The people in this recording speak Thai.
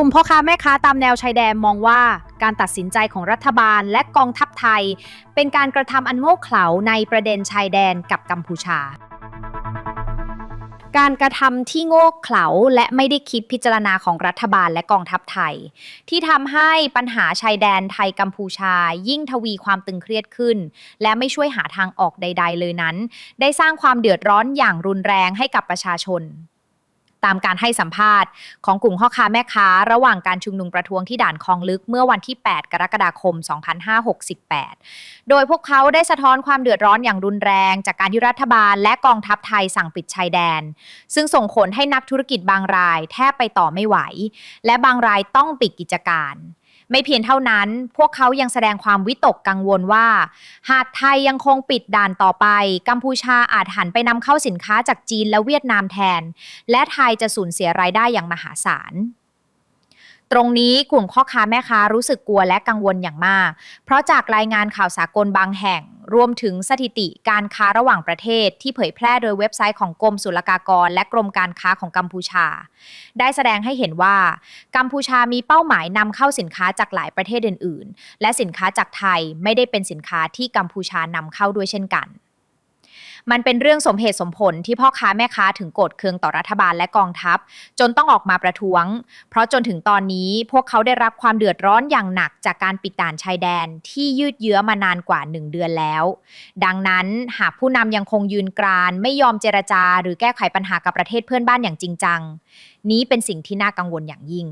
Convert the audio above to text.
กลุ่มพ่อค้าแม่ค้าตามแนวชายแดนมองว่าการตัดสินใจของรัฐบาลและกองทัพไทย เป็นการกระทำอันโง่เขลาในประเด็นชายแดนกับกัมพูชา การกระทำที่โง่เขลาและไม่ได้คิดพิจารณาของรัฐบาลและกองทัพไทย ที่ทำให้ปัญหาชายแดนไทยกัมพูชา ยิ่งทวีความตึงเครียดขึ้น และไม่ช่วยหาทางออกใด ๆ เลยนั้น ได้สร้างความเดือดร้อนอย่างรุนแรงให้กับประชาชน ตามการให้สัมภาษณ์ของกลุ่มพ่อค้าแม่ค้า ระหว่างการชุมนุมประท้วงที่ด่านคลองลึกเมื่อวันที่ 8 กรกฎาคม 2568 โดยพวกเขาได้สะท้อนความเดือดร้อนอย่างรุนแรง จากการที่รัฐบาลและกองทัพไทยสั่งปิดชายแดน ซึ่งส่งผลให้นักธุรกิจบางรายแทบไปต่อไม่ไหว และบางรายต้องปิดกิจการ ไม่เพียงเท่านั้น พวกเขายังแสดงความวิตกกังวลว่า หากไทยยังคงปิดด่านต่อไป กัมพูชาอาจหันไปนำเข้าสินค้าจากจีนและเวียดนามแทน และไทยจะสูญเสียรายได้อย่างมหาศาลตรงนี้กลุ่มพ่อค้าแม่ค้ารู้สึกกลัวและกังวลอย่างมาก เพราะจากรายงานข่าวสากลบางแห่ง รวมถึงสถิติการค้าระหว่างประเทศที่เผยแพร่โดยเว็บไซต์ของกรมศุลกากร และกรมการค้าของกัมพูชา ได้แสดงให้เห็นว่า กัมพูชามีเป้าหมายนำเข้าสินค้าจากหลายประเทศอื่น ๆ และสินค้าจากไทยไม่ได้เป็นสินค้าที่กัมพูชานำเข้าด้วยเช่นกัน มันเป็นเรื่องสมเหตุสมผลที่พ่อค้าแม่ค้าถึงโกรธเคืองต่อรัฐบาลและกองทัพ จนต้องออกมาประท้วง เพราะจนถึงตอนนี้พวกเขาได้รับความเดือดร้อนอย่างหนักจากการปิดด่านชายแดนที่ยืดเยื้อมานานกว่า 1 เดือนแล้ว ดังนั้นหากผู้นำยังคงยืนกรานไม่ยอมเจรจา หรือแก้ไขปัญหากับประเทศเพื่อนบ้านอย่างจริงจังนี้เป็นสิ่งที่น่ากังวลอย่างยิ่ง